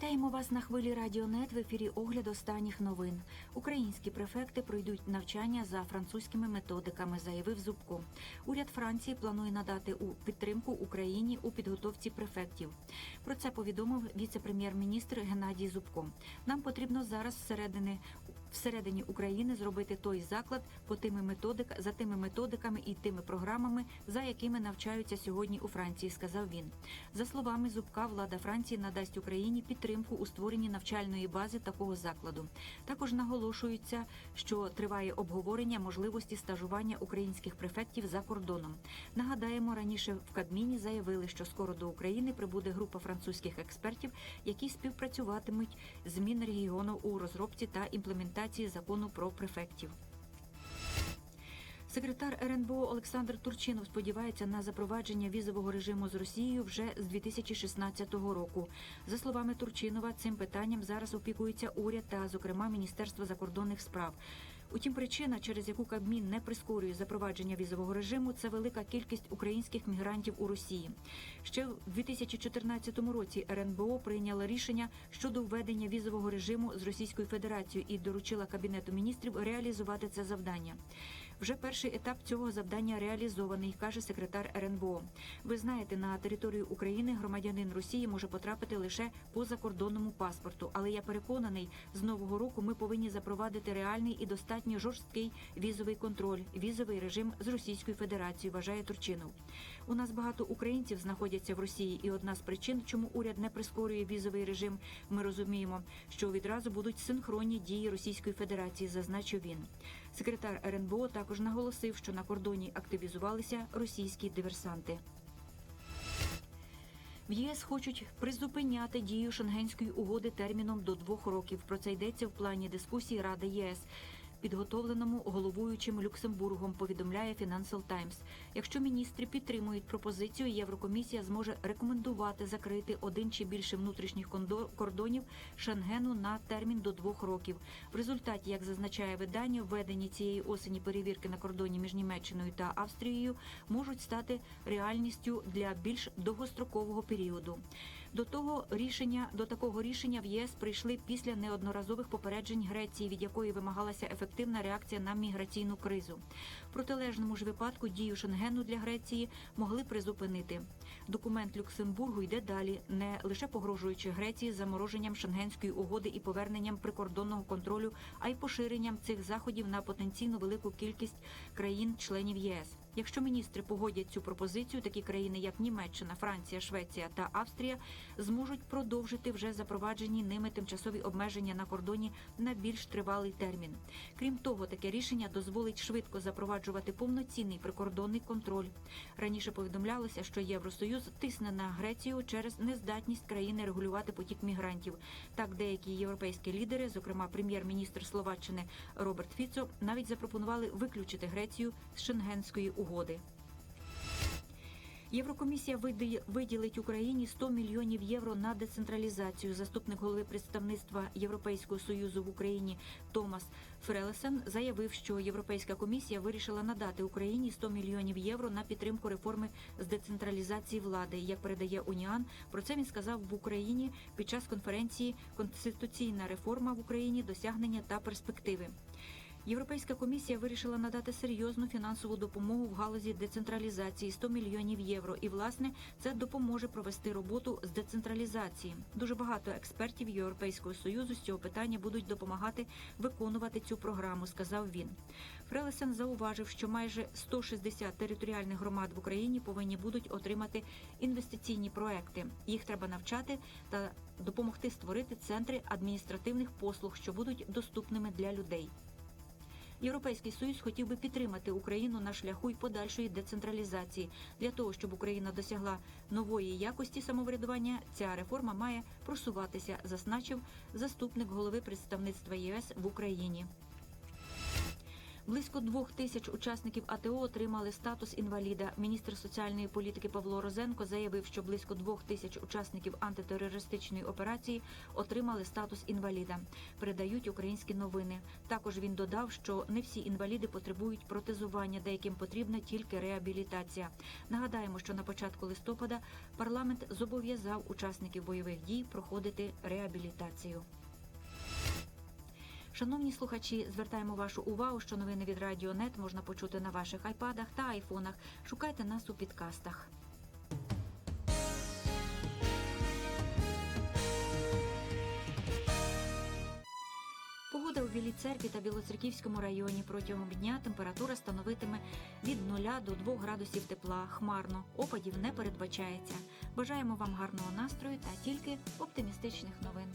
Вітаємо вас на хвилі Радіонет в ефірі огляд останніх новин. Українські префекти пройдуть навчання за французькими методиками, заявив Зубко. Уряд Франції планує надати у підтримку Україні у підготовці префектів. Про це повідомив віце-прем'єр-міністр Геннадій Зубко. Нам потрібно зараз всередини всередині України зробити той заклад по тими методик за тими методиками і тими програмами, за якими навчаються сьогодні у Франції, сказав він. За словами Зубка, влада Франції надасть Україні підтримку у створенні навчальної бази такого закладу. Також наголошується, що триває обговорення можливості стажування українських префектів за кордоном. Нагадаємо, раніше в Кабміні заявили, що скоро до України прибуде група французьких експертів, які співпрацюватимуть з Мінрегіону у розробці та імплементації закону про префектів. Секретар РНБО Олександр Турчинов сподівається на запровадження візового режиму з Росією вже з 2016 року. За словами Турчинова, цим питанням зараз опікується уряд та, зокрема, Міністерство закордонних справ. Утім, причина, через яку Кабмін не прискорює запровадження візового режиму, це велика кількість українських мігрантів у Росії. Ще в 2014 році РНБО прийняла рішення щодо введення візового режиму з Російською Федерацією і доручила Кабінету міністрів реалізувати це завдання. Вже перший етап цього завдання реалізований, каже секретар РНБО. Ви знаєте, на територію України громадянин Росії може потрапити лише по закордонному паспорту, але я переконаний, з нового року ми повинні запровадити реальний і достатньо жорсткий візовий контроль, візовий режим з Російською Федерацією, вважає Турчинов. У нас багато українців знаходяться в Росії, і одна з причин, чому уряд не прискорює візовий режим, ми розуміємо, що відразу будуть синхронні дії Російської Федерації, зазначив він. Секретар РНБО також наголосив, що на кордоні активізувалися російські диверсанти. В ЄС хочуть призупиняти дію Шенгенської угоди терміном до двох років. Про це йдеться в плані дискусії Ради ЄС. Підготовленому головуючим Люксембургом повідомляє Financial Times. Якщо міністри підтримують пропозицію, Єврокомісія зможе рекомендувати закрити один чи більше внутрішніх кордонів Шенгену на термін до двох років. В результаті, як зазначає видання, введені цієї осені перевірки на кордоні між Німеччиною та Австрією можуть стати реальністю для більш довгострокового періоду. До того рішення до такого рішення в ЄС прийшли після неодноразових попереджень Греції, від якої вимагалася ефективна реакція на міграційну кризу. В протилежному ж випадку дію Шенгену для Греції могли призупинити. Документ Люксембургу йде далі, не лише погрожуючи Греції замороженням шенгенської угоди і поверненням прикордонного контролю, а й поширенням цих заходів на потенційно велику кількість країн-членів ЄС. Якщо міністри погодять цю пропозицію, такі країни, як Німеччина, Франція, Швеція та Австрія, зможуть продовжити вже запроваджені ними тимчасові обмеження на кордоні на більш тривалий термін. Крім того, таке рішення дозволить швидко запроваджувати повноцінний прикордонний контроль. Раніше повідомлялося, що Євросоюз тисне на Грецію через нездатність країни регулювати потік мігрантів. Так, деякі європейські лідери, зокрема прем'єр-міністр Словаччини Роберт Фіцо, навіть запропонували виключити Грецію з Шенгенської угоди. Єврокомісія виділить Україні 100 мільйонів євро на децентралізацію. Заступник голови представництва Європейського союзу в Україні Томас Фрелесен заявив, що Європейська комісія вирішила надати Україні 100 мільйонів євро на підтримку реформи з децентралізації влади. Як передає Уніан, про це він сказав в Україні під час конференції Конституційна реформа в Україні, досягнення та перспективи. Європейська комісія вирішила надати серйозну фінансову допомогу в галузі децентралізації 100 мільйонів євро. І власне це допоможе провести роботу з децентралізації. Дуже багато експертів Європейського союзу з цього питання будуть допомагати виконувати цю програму, сказав він. Фрелесен зауважив, що майже 160 територіальних громад в Україні повинні будуть отримати інвестиційні проекти. Їх треба навчати та допомогти створити центри адміністративних послуг, що будуть доступними для людей. Європейський союз хотів би підтримати Україну на шляху й подальшої децентралізації. Для того щоб Україна досягла нової якості самоврядування, ця реформа має просуватися, зазначив заступник голови представництва ЄС в Україні. Близько двох тисяч учасників АТО отримали статус інваліда. Міністр соціальної політики Павло Розенко заявив, що близько двох тисяч учасників антитерористичної операції отримали статус інваліда. Передають українські новини. Також він додав, що не всі інваліди потребують протезування, деяким потрібна тільки реабілітація. Нагадаємо, що на початку листопада парламент зобов'язав учасників бойових дій проходити реабілітацію. Шановні слухачі, звертаємо вашу увагу, що новини від Радіонет можна почути на ваших айпадах та айфонах. Шукайте нас у підкастах. Погода у Білій церкві та Білоцерківському районі протягом дня температура становитиме від 0 до 2 градусів тепла. Хмарно, опадів не передбачається. Бажаємо вам гарного настрою та тільки оптимістичних новин.